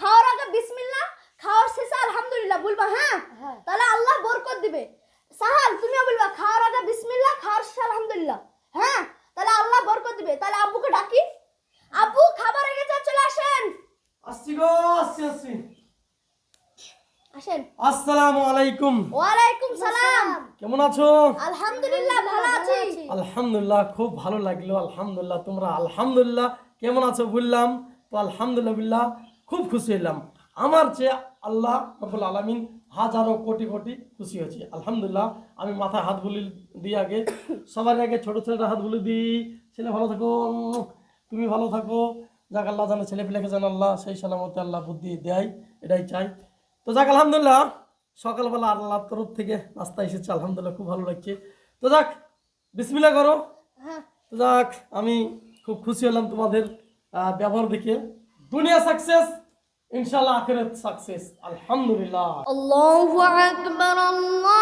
খাওয়ার আগে বিসমিল্লা খাওয়ার শেষে আলহামদুলিল্লাহ বলবা হ্যাঁ? হ্যাঁ? তাহলে আল্লাহ বরকত দিবে। সাহাল তুমিও বলবা খাওয়ার আগে বিসমিল্লা খাওয়ার শেষে আলহামদুলিল্লাহ। হ্যাঁ? তাহলে আল্লাহ বরকত দিবে। তাহলে আব্বুকে ডাকি। আব্বু খাবার এনে যা চলে আসেন। আসছি গো আসছি আসছি। আসেন। আসসালামু আলাইকুম। ওয়া আলাইকুম সালাম। কেমন আছো? আলহামদুলিল্লাহ ভালো আছি। আলহামদুলিল্লাহ খুব ভালো লাগল। আলহামদুলিল্লাহ তোমরা আলহামদুলিল্লাহ কেমন আছো বললাম? তো আলহামদুলিল্লাহ খুব খুশি হলাম আমার চেয়ে আল্লাহ রব্বুল আলমিন হাজারো কোটি কোটি খুশি হয়েছে। আলহামদুলিল্লাহ আমি মাথায় হাত বুলি দিই আগে। সবার আগে ছোট ছেলেটা হাত বুলি দিই। ছেলে ভালো থাকো। তুমি ভালো থাকো। যাক আল্লাহ জানে ছেলে পেলেকে জান আল্লাহ সেই সালামতে আল্লাহ বুদ্ধি দেয় এটাই চাই। তো যাক আলহামদুলিল্লাহ সকালবেলা আল্লাহর তরফ থেকে নাস্তা এসেছে। আলহামদুলিল্লাহ খুব ভালো লাগছে। তো যাক বিসমিল্লাহ করো। হ্যাঁ। তো যাক আমি খুব খুশি হলাম তোমাদের ব্যবহার দেখে। দুনিয়া সাকসেস ইনশাল্লাহ আখেরাত সাকসেস আলহামদুলিল্লাহ আল্লাহু আকবার আল্লাহু